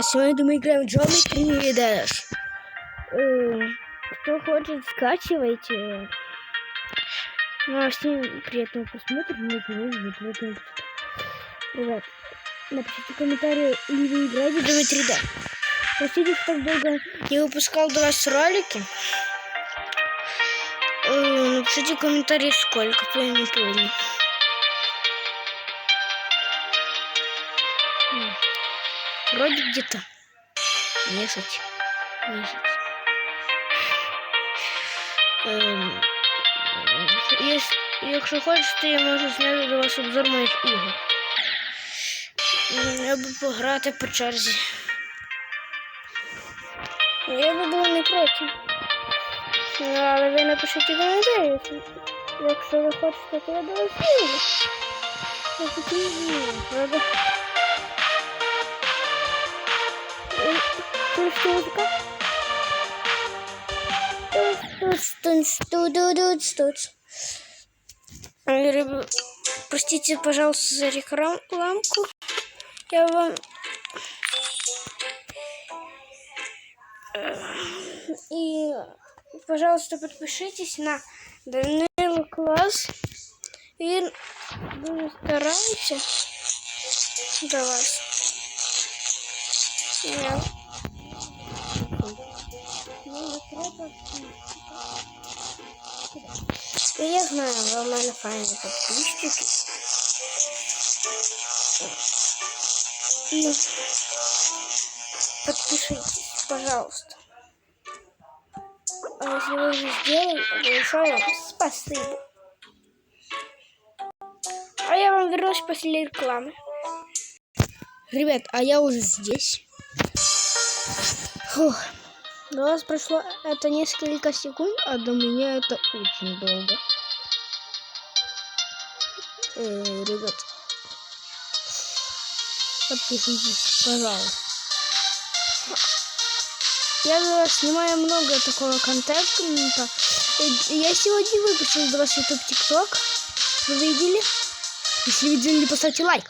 Сегодня мы играем Dash. Э, Кто хочет, скачивайте. Ну а всем приятного просмотра. Приятного просмотра. Ребят, напишите комментарии, или вы играете в Geometry Dash. Простите, что так долго не выпускал для вас ролики. Напишите комментарии, сколько, я не помню. М, Вроде где-то месяц. Месяц. Ем, єс- Якщо хочете, я можу зняти до вас обзор моїх ігор. М, Аби пограти по черзі. Я би був не проти. Але ви напишіть коментарі. Якщо ви хочете, то я до вас. Я? Простите, пожалуйста, за рекламку. Я вам... И, пожалуйста, подпишитесь на Данил Класс. И дуже стараюся до вас. Я... Ну, треба... Ну, я знаю, ви в мене файні підписчики. И подпишитесь, пожалуйста. А если вы уже сделали, большое вам спасибо. А я вам вернусь после рекламы. Ребят, а я уже здесь. Фух. До вас прошло это несколько секунд, а до меня это очень долго. Э, ребят, подпишитесь, пожалуйста. Я снимаю много такого контента. Я сегодня выпустил для вас YouTube TikTok. Вы видели? Если видели, поставьте лайк.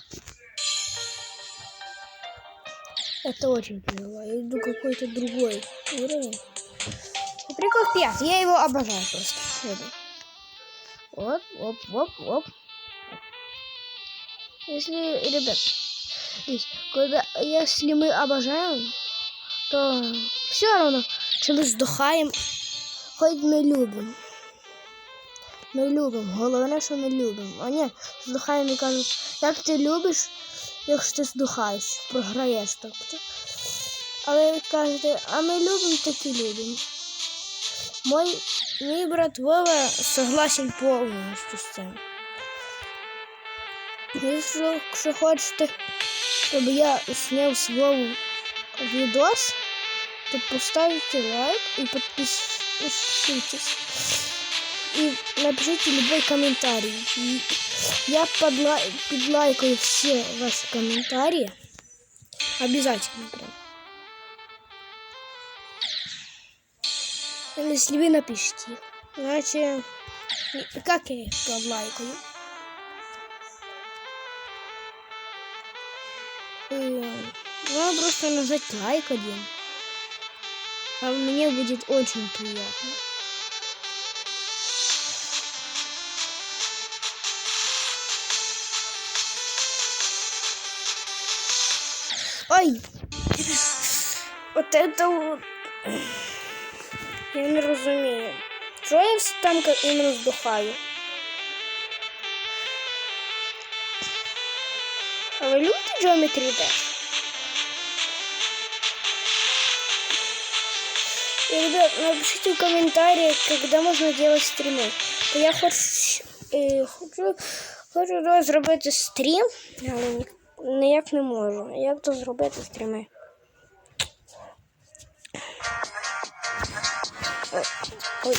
Это очень клево. Я иду какой-то другой уровень. И прикол 5. Я его обожаю просто. Вот, оп, оп, оп. Если, ребят, ведь когда, если мы обожаем, то все равно, чи ми здохаємо, хоч ми любимо. Ми любимо. Головне, що ми любимо. А ні, здохаємо і кажуть, як ти любиш, якщо ти здохаєш, програєш тобто. Але ви кажете, а ми любимо, так і любимо. Мой, мій брат Вова согласен повністю з цим. Якщо, якщо хочете, щоб я зняв з Вову видос, то поставите лайк и подпишитесь. И напишите любой комментарий. И я подла... подлайкаю все ваши комментарии. Обязательно прям. Если вы напишите их. Значит, и- как я их подлайкаю? Э, Надо просто нажать лайк один. А мне будет очень приятно. Ой! Вот это вот Я не розумію. Чого я всі там ка- іменно здухаю? А ви любите Geometry Dash? И, ребят, напишите в комментариях, когда можно делать стримы. То я хочу, е, хочу, хочу да, зробити стрім, але ні- ніяк не можу. Як то зробити стріми? Ой,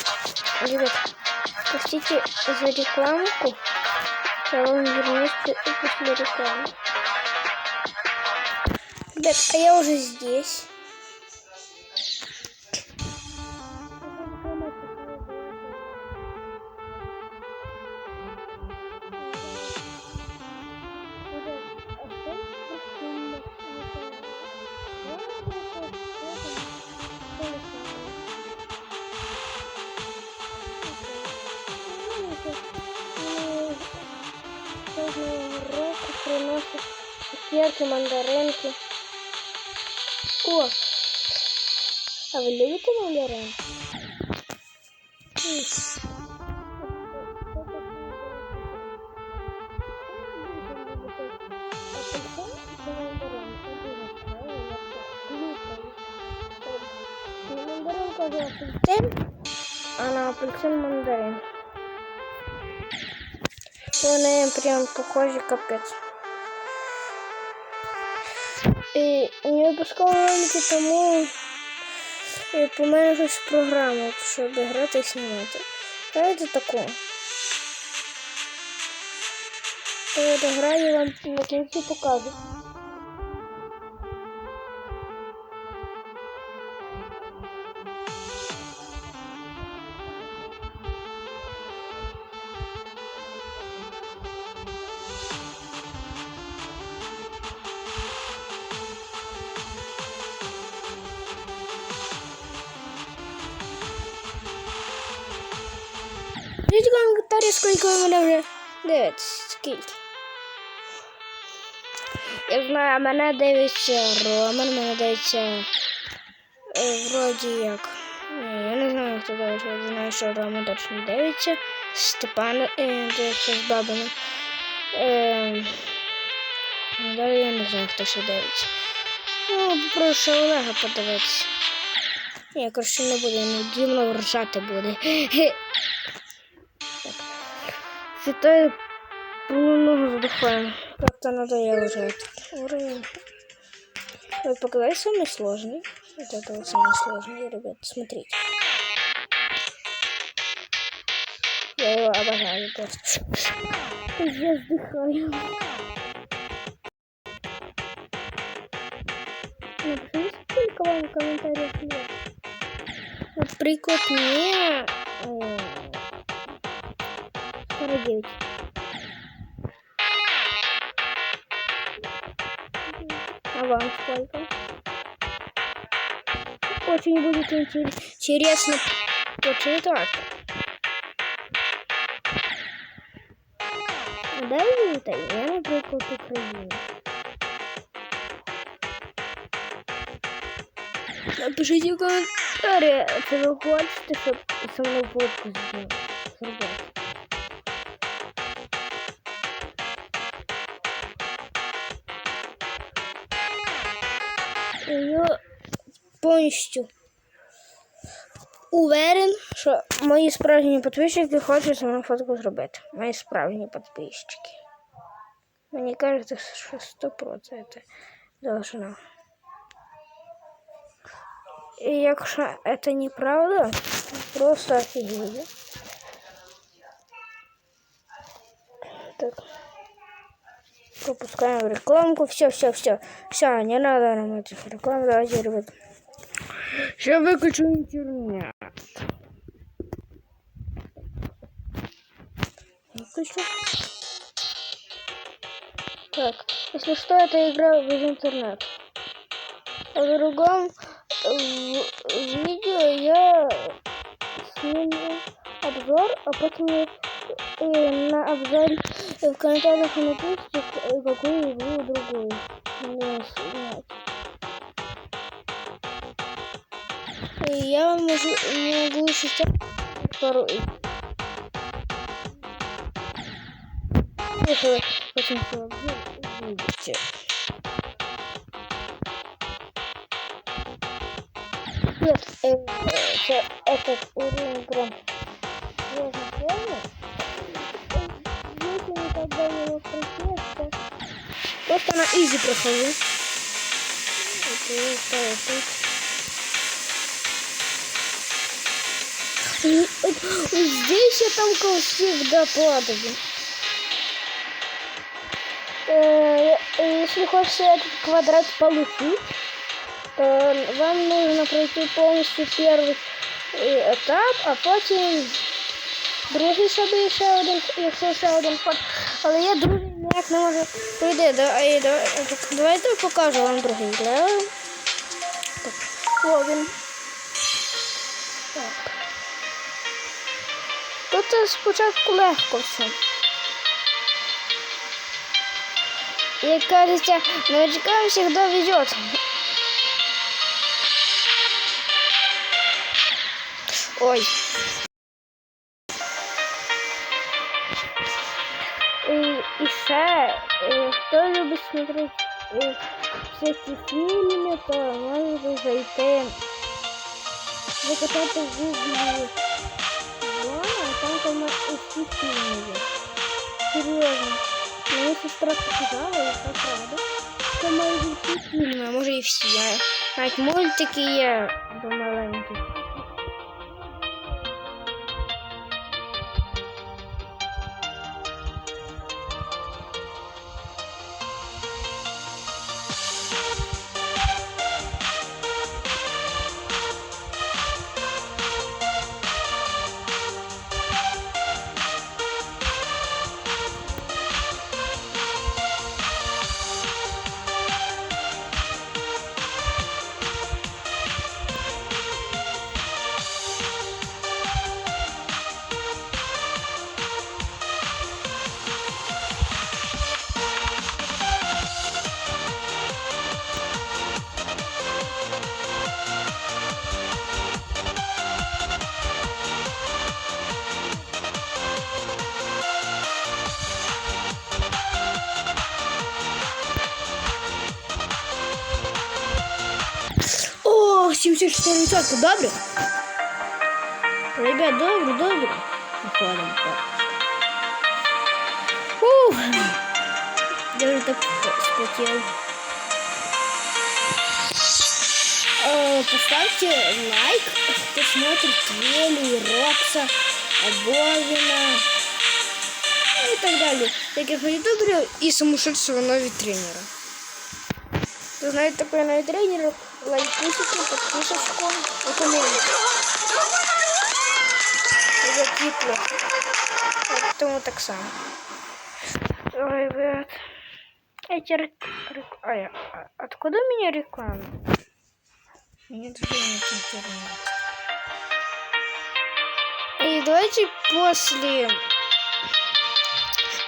ребят, простите за рекламку. Я вам вернусь после рекламы. Ребят, а я уже здесь. Цукерки, мандаринки. О! А ви любите мандарин? М. Мандарин каже апельсин, а на апельсин мандарин. Вони прям похожі капець. І не випускала ролики, тому і по мене щось програму, щоб грати і знімати. Давайте таку. Я дограю вам на кінці покажу. Пишіть в коментарі, скільки ви мене вже дивитесь. Скільки. Я знаю, мене дивиться Роман, мене дивиться е, вроді як. Я не знаю, хто дивиться. Я знаю, що Рома точно дивиться. Степан е, дивиться з бабами. Е, ну, далі я не знаю, хто ще дивиться. Ну, прошу Олега подивитися. Ні, коротше, не буде, не дімно ржати буде. Считаю, понемногу задыхаем. Как-то надоело уже этот уровень. Вот показать самый сложный. Вот это вот самый сложный, ребят, смотрите. Я его обожаю просто. Я вздыхаю. Напишите, сколько вам комментариев нет. Вот прикод мне... э, 49. А вам сколько? Очень будет интерес- интересно почитать. Дай это, я, наприклад, Україна. Напишіть в коментарі, чи ви хочете, щоб со мною фотку зробити. повністю уверен, що мої справжні підписчики хочуть зі мною фотку зробити. Мої справжні підписчики. Мені кажеться, що 100% должна. І якщо це неправда, просто офігенно. Так. Пропускаем рекламку. Все, все, все. Все, не надо нам этих реклам. Давайте, ребят. Сейчас выключу интернет. Выключу. Так, если что, это игра без интернета. А в другом э, в- видео я сниму обзор, а потом э, на обзоре э, в комментариях напишите, какую игру другую мне снять. Я вам могу, могу сейчас пару вы очень видите. Нет, э, э, этот уровень прям сложно сделать. Если никогда его пройти, то просто на изи прохожу. Вот и ставлю Здесь я там как всегда падаю. Э, э, Если хочется этот квадрат получить, то вам нужно пройти полностью первый е, етап, а потім другий собі ще один, якщо ще один ход. Але я другий ніяк не можу пройти. Давай, давай, давайте покажу вам другий левел. Так, о, він. Так. То це спочатку легко все. И кажется, новичкам всегда везет. Ой. И, и ще, е, кто любит смотреть е, и, всякие фильмы, то может зайти, закатать в Google. там усі фільми є. Серйозно. Мені сестра показала, я так рада. Це майже всі фільми, а може і всі. Навіть мультики є до маленьких. О, 74%, добре? Ребят, добре, добре. Виходимо так. Ух. Я вже так спотел. Э, Поставьте лайк, кто смотрит Велю, Рокса, Бовина и так далее. Таких ютуберов и сумасшедшего нового тренера. Кто знает такой новый тренер, лайкусики, подписочку, это мило. Я киплю. Тому так само. Ой, ребят. Эти рек... рек- Ай, а откуда у меня реклама? Мне даже не интересно. И давайте после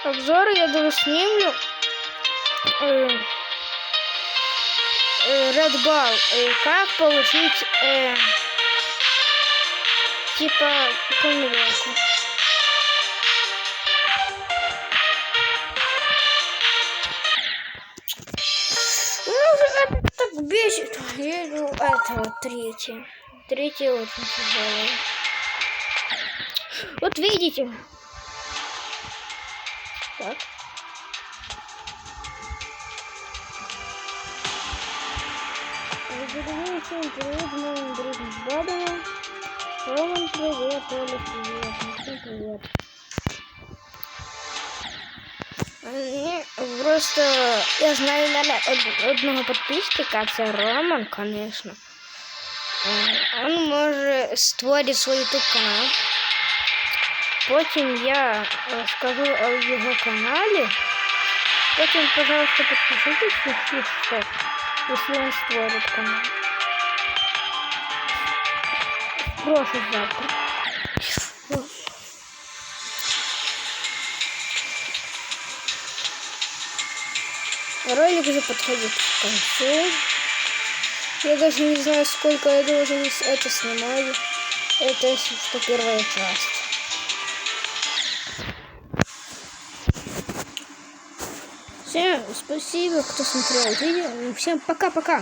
обзора я думаю снимлю э, э, Red Ball. Э, как получить э, типа полновеску. Ну, это так бесит. Я иду это вот третье. Третье очень тяжелое. Вот видите. Так. Передаю всем привет моим другим с Бабиным. Роман, привет, Оля, привет, Максим, привет. Ні, Просто я знаю мене од- одного підписчика, це Роман, звісно. Він може створити свій YouTube канал. Потім я е, скажу о його каналі. Потім, пожалуйста, підпишитесь, якщо він створить канал. Прошу завтра. Ролик уже подходит к концу. Я даже не знаю, сколько я должен это снимаю. Это если что первая часть. Всем спасибо, кто смотрел видео. Всем пока-пока.